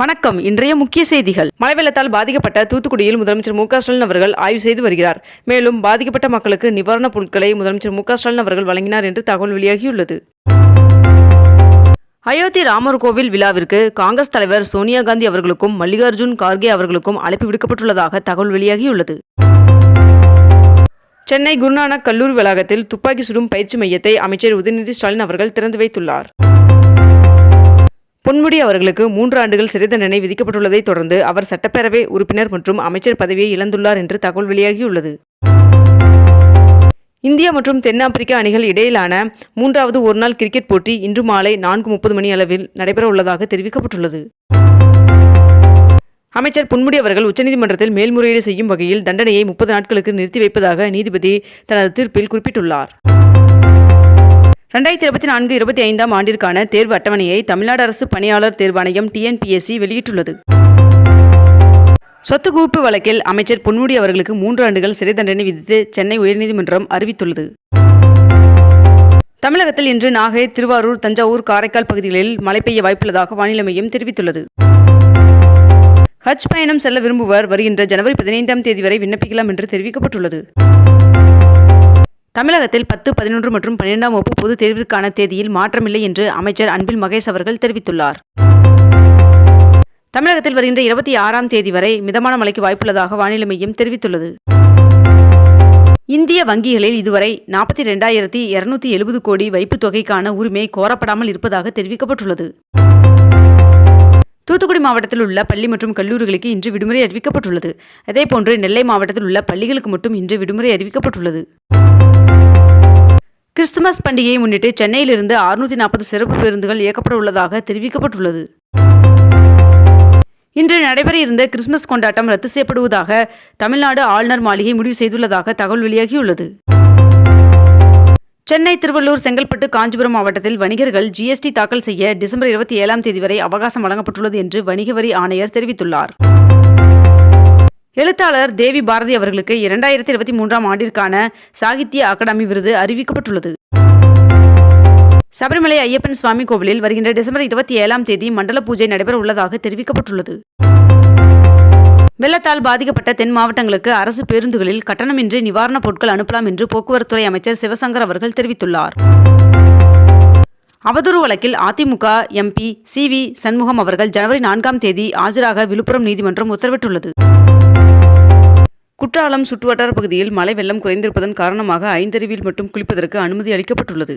வணக்கம். இன்றைய முக்கிய செய்திகள். மழை வெள்ளத்தால் பாதிக்கப்பட்ட தூத்துக்குடியில் முதலமைச்சர் மு ஸ்டாலின் அவர்கள் ஆய்வு செய்து வருகிறார். மேலும் பாதிக்கப்பட்ட மக்களுக்கு நிவாரணப் பொருட்களை முதலமைச்சர் மு ஸ்டாலின் அவர்கள் வழங்கினார் என்று தகவல் வெளியாகியுள்ளது. அயோத்தி ராமர் கோவில் விழாவிற்கு காங்கிரஸ் தலைவர் சோனியா காந்தி அவர்களுக்கும் மல்லிகார்ஜுன் கார்கே அவர்களுக்கும் அழைப்பு விடுக்கப்பட்டுள்ளதாக தகவல் வெளியாகியுள்ளது. சென்னை குருநானக் கல்லூரி வளாகத்தில் துப்பாக்கி சுடும் பயிற்சி மையத்தை அமைச்சர் உதயநிதி ஸ்டாலின் அவர்கள் திறந்து வைத்துள்ளார். பொன்முடி அவர்களுக்கு மூன்று ஆண்டுகள் சிறை தண்டனை விதிக்கப்பட்டுள்ளதை தொடர்ந்து அவர் சட்டப்பேரவை உறுப்பினர் மற்றும் அமைச்சர் பதவியை இழந்துள்ளார் என்று தகவல் வெளியாகியுள்ளது. இந்தியா மற்றும் தென்னாப்பிரிக்க அணிகள் இடையிலான மூன்றாவது ஒருநாள் கிரிக்கெட் போட்டி இன்று மாலை நான்கு முப்பது மணி அளவில் நடைபெறவுள்ளதாக தெரிவிக்கப்பட்டுள்ளது. அமைச்சர் பொன்முடி அவர்கள் உச்சநீதிமன்றத்தில் மேல்முறையீடு செய்யும் வகையில் தண்டனையை முப்பது நாட்களுக்கு நிறுத்தி வைப்பதாக நீதிபதி தனது தீர்ப்பில் குறிப்பிட்டுள்ளார். ரெண்டாயிரத்தி இருபத்தி நான்கு இருபத்தி ஐந்தாம் ஆண்டிற்கான தேர்வு அட்டவணையை தமிழ்நாடு அரசு பணியாளர் தேர்வாணையம் டிஎன்பிஎஸ்சி வெளியிட்டுள்ளது. சொத்து குவிப்பு வழக்கில் அமைச்சர் பொன்முடி அவர்களுக்கு மூன்று ஆண்டுகள் சிறை தண்டனை விதித்து சென்னை உயர்நீதிமன்றம் அறிவித்துள்ளது. தமிழகத்தில் இன்று நாகை திருவாரூர் தஞ்சாவூர் காரைக்கால் பகுதிகளில் மழை பெய்ய வாய்ப்புள்ளதாக வானிலை மையம் தெரிவித்துள்ளது. ஹஜ் பயணம் செல்ல விரும்புவர் வருகின்ற ஜனவரி பதினைந்தாம் தேதி வரை விண்ணப்பிக்கலாம் என்று தெரிவிக்கப்பட்டுள்ளது. தமிழகத்தில் பத்து பதினொன்று மற்றும் பன்னிரெண்டாம் வகுப்பு பொதுத் தேர்விற்கான தேதியில் மாற்றமில்லை என்று அமைச்சர் அன்பில் மகேஷ் அவர்கள் தெரிவித்துள்ளார். தமிழகத்தில் வருகின்ற இருபத்தி ஆறாம் தேதி வரை மிதமான மழைக்கு வாய்ப்புள்ளதாக வானிலை மையம் தெரிவித்துள்ளது. இந்திய வங்கிகளில் இதுவரை நாற்பத்தி ரெண்டாயிரத்தி இருநூத்தி எழுபது கோடி வைப்புத் தொகைக்கான உரிமை கோரப்படாமல் இருப்பதாக தெரிவிக்கப்பட்டுள்ளது. தூத்துக்குடி மாவட்டத்தில் உள்ள பள்ளி மற்றும் கல்லூரிகளுக்கு இன்று விடுமுறை அறிவிக்கப்பட்டுள்ளது. அதேபோன்று நெல்லை மாவட்டத்தில் உள்ள பள்ளிகளுக்கு மட்டும் இன்று விடுமுறை அறிவிக்கப்பட்டுள்ளது. கிறிஸ்துமஸ் பண்டிகையை முன்னிட்டு சென்னையிலிருந்து அறுநூற்றி நாற்பது சிறப்பு பேருந்துகள் இயக்கப்பட உள்ளதாக தெரிவிக்கப்பட்டுள்ளது. இன்று நடைபெற இருந்த கிறிஸ்துமஸ் கொண்டாட்டம் ரத்து செய்யப்படுவதாக தமிழ்நாடு ஆளுநர் மாளிகை முடிவு செய்துள்ளதாக தகவல் வெளியாகியுள்ளது. சென்னை திருவள்ளூர் செங்கல்பட்டு காஞ்சிபுரம் மாவட்டத்தில் வணிகர்கள் ஜிஎஸ்டி தாக்கல் செய்ய டிசம்பர் இருபத்தி ஏழாம் தேதி வரை அவகாசம் வழங்கப்பட்டுள்ளது என்று வணிக வரி ஆணையர் தெரிவித்துள்ளார். எழுத்தாளர் தேவி பாரதி அவர்களுக்கு இரண்டாயிரத்தி இருபத்தி மூன்றாம் ஆண்டிற்கான சாகித்ய அகாடமி விருது அறிவிக்கப்பட்டுள்ளது. சபரிமலை ஐயப்பன் சுவாமி கோவிலில் வருகின்ற டிசம்பர் இருபத்தி ஏழாம் தேதி மண்டல பூஜை நடைபெற உள்ளதாக தெரிவிக்கப்பட்டுள்ளது. வெள்ளத்தால் பாதிக்கப்பட்ட தென் மாவட்டங்களுக்கு அரசு பேருந்துகளில் கட்டணமின்றி நிவாரணப் பொருட்கள் அனுப்பலாம் என்று போக்குவரத்துறை அமைச்சர் சிவசங்கர் அவர்கள் தெரிவித்துள்ளார். அவதூறு வழக்கில் AIADMK MP C V Shanmugam அவர்கள் ஜனவரி நான்காம் தேதி ஆஜராக விழுப்புரம் நீதிமன்றம் உத்தரவிட்டுள்ளது. குற்றாலம் சுற்றுவட்டார பகுதியில் மழை வெள்ளம் குறைந்திருப்பதன் காரணமாக ஐந்தருவியில் மட்டும் குளிப்பதற்கு அனுமதி அளிக்கப்பட்டுள்ளது.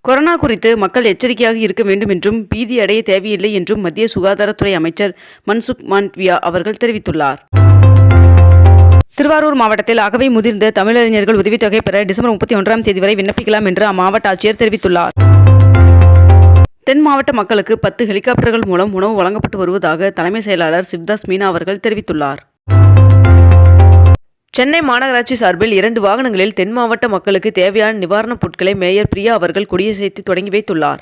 கொரோனா குறித்து மக்கள் எச்சரிக்கையாக இருக்க வேண்டும் என்றும் பீதி அடைய தேவையில்லை என்றும் மத்திய சுகாதாரத்துறை அமைச்சர் மன்சுக் மாண்ட்வியா அவர்கள் தெரிவித்துள்ளார். திருவாரூர் மாவட்டத்தில் அகவை முதிர்ந்த தமிழறிஞர்கள் உதவித்தொகை பெற டிசம்பர் முப்பத்தி ஒன்றாம் தேதி வரை விண்ணப்பிக்கலாம் என்று அம்மாவட்ட ஆட்சியர் தெரிவித்துள்ளார். தென் மாவட்ட மக்களுக்கு பத்து ஹெலிகாப்டர்கள் மூலம் உணவு வழங்கப்பட்டு வருவதாக தலைமை செயலாளர் சிவ்தாஸ் மீனா அவர்கள் தெரிவித்துள்ளார். சென்னை மாநகராட்சி சார்பில் இரண்டு வாகனங்களில் தென் மாவட்ட மக்களுக்கு தேவையான நிவாரணப் பொருட்களை மேயர் பிரியா அவர்கள் கொடியசைத்து தொடங்கி வைத்துள்ளார்.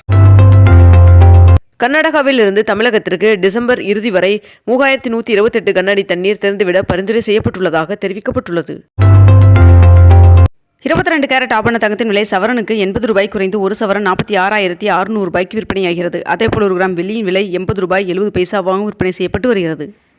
கர்நாடகாவில் இருந்து தமிழகத்திற்கு டிசம்பர் இறுதி வரை மூவாயிரத்தி நூற்றி இருபத்தெட்டு கண்ணாடி தண்ணீர் திறந்துவிட பரிந்துரை செய்யப்பட்டுள்ளதாக தெரிவிக்கப்பட்டுள்ளது. இருபத்தி ரெண்டு கேரட் ஆபண தங்கத்தின் விலை சவரனுக்கு எண்பது ரூபாய் குறைந்து ஒரு சவரன் நாற்பத்தி ஆறாயிரத்தி அறுநூறு ரூபாய்க்கு விற்பனையாகிறது. அதேபோல் ஒரு கிராம் வெள்ளியின் விலை எண்பது ரூபாய் எழுபது பைசாவாகவும் விற்பனை செய்யப்பட்டு வருகிறது.